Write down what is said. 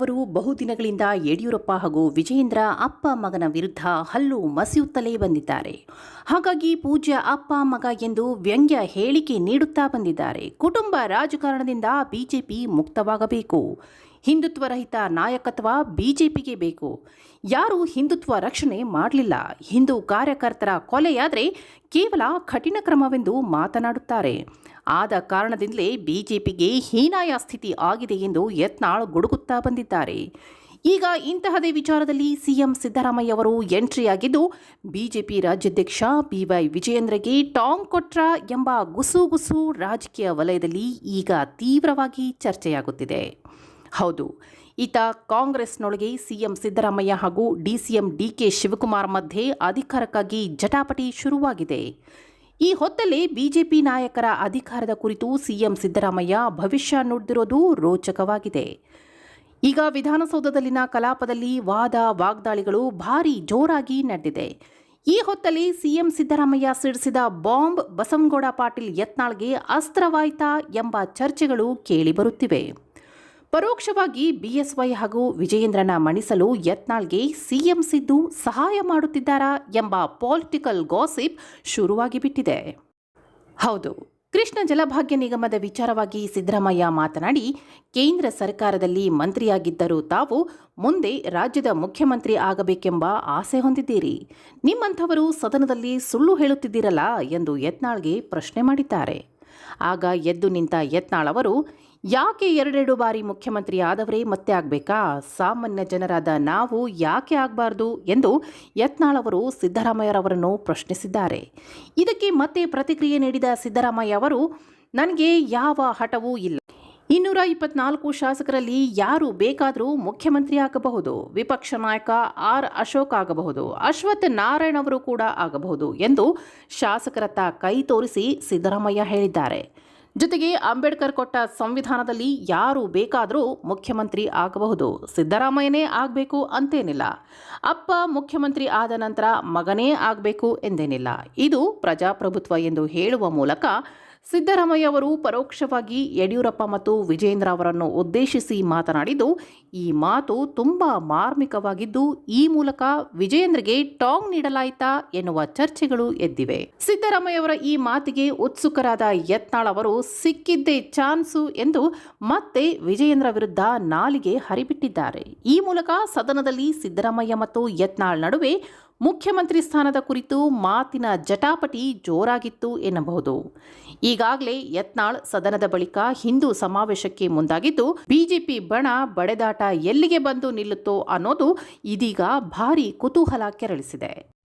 ಅವರು ಬಹುದಿನಗಳಿಂದ ಯಡಿಯೂರಪ್ಪ ಹಾಗೂ ವಿಜಯೇಂದ್ರ ಅಪ್ಪ ಮಗನ ವಿರುದ್ಧ ಹಲ್ಲು ಮಸಿಯುತ್ತಲೇ ಬಂದಿದ್ದಾರೆ. ಹಾಗಾಗಿ ಪೂಜ್ಯ ಅಪ್ಪ ಮಗ ಎಂದು ವ್ಯಂಗ್ಯ ಹೇಳಿಕೆ ನೀಡುತ್ತಾ ಬಂದಿದ್ದಾರೆ. ಕುಟುಂಬ ರಾಜಕಾರಣದಿಂದ ಬಿಜೆಪಿ ಮುಕ್ತವಾಗಬೇಕು. ಹಿಂದುತ್ವ ರಹಿತ ನಾಯಕತ್ವ ಬಿಜೆಪಿಗೆ ಬೇಕು. ಯಾರು ಹಿಂದುತ್ವ ರಕ್ಷಣೆ ಮಾಡಲಿಲ್ಲ. ಹಿಂದೂ ಕಾರ್ಯಕರ್ತರ ಕೊಲೆಯಾದರೆ ಕೇವಲ ಕಠಿಣ ಕ್ರಮವೆಂದು ಮಾತನಾಡುತ್ತಾರೆ. ಆದ ಕಾರಣದಿಂದಲೇ ಬಿಜೆಪಿಗೆ ಹೀನಾಯ ಸ್ಥಿತಿ ಆಗಿದೆ ಎಂದು ಯತ್ನಾಳ್ ಗುಡುಗುತ್ತಾ ಬಂದಿದ್ದಾರೆ. ಈಗ ಇಂತಹದೇ ವಿಚಾರದಲ್ಲಿ ಸಿಎಂ ಸಿದ್ದರಾಮಯ್ಯ ಅವರು ಎಂಟ್ರಿಯಾಗಿದ್ದು ಬಿಜೆಪಿ ರಾಜ್ಯಾಧ್ಯಕ್ಷ ಬಿವೈ ವಿಜಯೇಂದ್ರಗೆ ಟಾಂಗ್ ಕೊಟ್ರ ಎಂಬ ಗುಸುಗುಸು ರಾಜಕೀಯ ವಲಯದಲ್ಲಿ ಈಗ ತೀವ್ರವಾಗಿ ಚರ್ಚೆಯಾಗುತ್ತಿದೆ. ಹೌದು, ಈತ ಕಾಂಗ್ರೆಸ್ನೊಳಗೆ ಸಿಎಂ ಸಿದ್ದರಾಮಯ್ಯ ಹಾಗೂ ಡಿಸಿಎಂ ಡಿಕೆ ಶಿವಕುಮಾರ್ ಮಧ್ಯೆ ಅಧಿಕಾರಕ್ಕಾಗಿ ಜಟಾಪಟಿ ಶುರುವಾಗಿದೆ. ಈ ಹೊತ್ತಲ್ಲಿ ಬಿಜೆಪಿ ನಾಯಕರ ಅಧಿಕಾರದ ಕುರಿತು ಸಿಎಂ ಸಿದ್ದರಾಮಯ್ಯ ಭವಿಷ್ಯ ನುಡಿದಿರೋದು ರೋಚಕವಾಗಿದೆ. ಈಗ ವಿಧಾನಸೌಧದಲ್ಲಿನ ಕಲಾಪದಲ್ಲಿ ವಾದ, ವಾಗ್ದಾಳಿಗಳು ಭಾರೀ ಜೋರಾಗಿ ನಡೆದಿದೆ. ಈ ಹೊತ್ತಲ್ಲಿ ಸಿಎಂ ಸಿದ್ದರಾಮಯ್ಯ ಸಿಡಿಸಿದ ಬಾಂಬ್ ಬಸವನಗೌಡ ಪಾಟೀಲ್ ಯತ್ನಾಳ್ಗೆ ಅಸ್ತ್ರವಾಯ್ತಾ ಎಂಬ ಚರ್ಚೆಗಳು ಕೇಳಿಬರುತ್ತಿವೆ ಪರೋಕ್ಷವಾಗಿ ಬಿಎಸ್ವೈ ಹಾಗೂ ವಿಜಯೇಂದ್ರನ ಮಣಿಸಲು ಯತ್ನಾಳ್ಗೆ ಸಿಎಂ ಸಿದ್ದು ಸಹಾಯ ಮಾಡುತ್ತಿದ್ದಾರಾ ಎಂಬ ಪೊಲಿಟಿಕಲ್ ಗಾಸಿಪ್ ಶುರುವಾಗಿ ಬಿಟ್ಟಿದೆ. ಹೌದು, ಕೃಷ್ಣ ಜಲಭಾಗ್ಯ ನಿಗಮದ ವಿಚಾರವಾಗಿ ಸಿದ್ದರಾಮಯ್ಯ ಮಾತನಾಡಿ, ಕೇಂದ್ರ ಸರ್ಕಾರದಲ್ಲಿ ಮಂತ್ರಿಯಾಗಿದ್ದರೂ ತಾವು ಮುಂದೆ ರಾಜ್ಯದ ಮುಖ್ಯಮಂತ್ರಿ ಆಗಬೇಕೆಂಬ ಆಸೆ ಹೊಂದಿದ್ದೀರಿ. ನಿಮ್ಮಂಥವರು ಸದನದಲ್ಲಿ ಸುಳ್ಳು ಹೇಳುತ್ತಿದ್ದೀರಲ್ಲ ಎಂದು ಯತ್ನಾಳ್ಗೆ ಪ್ರಶ್ನೆ ಮಾಡಿದ್ದಾರೆ. ಆಗ ಎದ್ದು ನಿಂತ ಯತ್ನಾಳ್ ಅವರು ಯಾಕೆ ಎರಡೆರಡು ಬಾರಿ ಮುಖ್ಯಮಂತ್ರಿ ಆದವರೇ ಮತ್ತೆ ಆಗಬೇಕಾ? ಸಾಮಾನ್ಯ ಜನರಾದ ನಾವು ಯಾಕೆ ಆಗಬಾರ್ದು? ಎಂದು ಯತ್ನಾಳ್ ಅವರು ಸಿದ್ದರಾಮಯ್ಯರವರನ್ನು ಪ್ರಶ್ನಿಸಿದ್ದಾರೆ. ಇದಕ್ಕೆ ಮತ್ತೆ ಪ್ರತಿಕ್ರಿಯೆ ನೀಡಿದ ಸಿದ್ದರಾಮಯ್ಯ ಅವರು, ನನಗೆ ಯಾವ ಹಠವೂ ಇಲ್ಲ. ಇನ್ನೂರ ಇಪ್ಪತ್ನಾಲ್ಕು ಶಾಸಕರಲ್ಲಿ ಯಾರು ಬೇಕಾದರೂ ಮುಖ್ಯಮಂತ್ರಿ ಆಗಬಹುದು, ವಿಪಕ್ಷ ನಾಯಕ ಆರ್ ಅಶೋಕ್ ಆಗಬಹುದು, ಅಶ್ವಥ್ ನಾರಾಯಣ್ ಅವರು ಕೂಡ ಆಗಬಹುದು ಎಂದು ಶಾಸಕರತ್ತ ಕೈ ತೋರಿಸಿ ಸಿದ್ದರಾಮಯ್ಯ ಹೇಳಿದ್ದಾರೆ. ಜೊತೆಗೆ ಅಂಬೇಡ್ಕರ್ ಕೊಟ್ಟ ಸಂವಿಧಾನದಲ್ಲಿ ಯಾರು ಬೇಕಾದರೂ ಮುಖ್ಯಮಂತ್ರಿ ಆಗಬಹುದು. ಸಿದ್ದರಾಮಯ್ಯನೇ ಆಗಬೇಕು ಅಂತೇನಿಲ್ಲ. ಅಪ್ಪ ಮುಖ್ಯಮಂತ್ರಿ ಆದ ನಂತರ ಮಗನೇ ಆಗಬೇಕು ಎಂದೇನಿಲ್ಲ. ಇದು ಪ್ರಜಾಪ್ರಭುತ್ವ ಎಂದು ಹೇಳುವ ಮೂಲಕ ಸಿದ್ದರಾಮಯ್ಯ ಅವರು ಪರೋಕ್ಷವಾಗಿ ಯಡಿಯೂರಪ್ಪ ಮತ್ತು ವಿಜೇಂದ್ರ ಅವರನ್ನು ಉದ್ದೇಶಿಸಿ ಮಾತನಾಡಿದ್ದು, ಈ ಮಾತು ತುಂಬ ಮಾರ್ಮಿಕವಾಗಿದ್ದು, ಈ ಮೂಲಕ ವಿಜಯೇಂದ್ರಗೆ ಟಾಂಗ್ ನೀಡಲಾಯಿತಾ ಎನ್ನುವ ಚರ್ಚೆಗಳು ಎದ್ದಿವೆ. ಸಿದ್ದರಾಮಯ್ಯ ಅವರ ಈ ಮಾತಿಗೆ ಉತ್ಸುಕರಾದ ಯತ್ನಾಳ್ ಅವರು ಸಿಕ್ಕಿದ್ದೇ ಚಾನ್ಸು ಎಂದು ಮತ್ತೆ ವಿಜಯೇಂದ್ರ ವಿರುದ್ಧ ನಾಲಿಗೆ ಹರಿಬಿಟ್ಟಿದ್ದಾರೆ. ಈ ಮೂಲಕ ಸದನದಲ್ಲಿ ಸಿದ್ದರಾಮಯ್ಯ ಮತ್ತು ಯತ್ನಾಳ್ ನಡುವೆ ಮುಖ್ಯಮಂತ್ರಿ ಸ್ಥಾನದ ಕುರಿತು ಮಾತಿನ ಜಟಾಪಟಿ ಜೋರಾಗಿತ್ತು ಎನ್ನಬಹುದು. ಈಗಾಗಲೇ ಯತ್ನಾಳ್ ಸದನದ ಬಳಿಕ ಹಿಂದೂ ಸಮಾವೇಶಕ್ಕೆ ಮುಂದಾಗಿದ್ದು, ಬಿಜೆಪಿ ಬಣ ಬಡೆದಾಟ ಎಲ್ಲಿಗೆ ಬಂದು ನಿಲ್ಲುತ್ತೋ ಅನ್ನೋದು ಇದೀಗ ಭಾರಿ ಕುತೂಹಲ ಕೆರಳಿಸಿದೆ.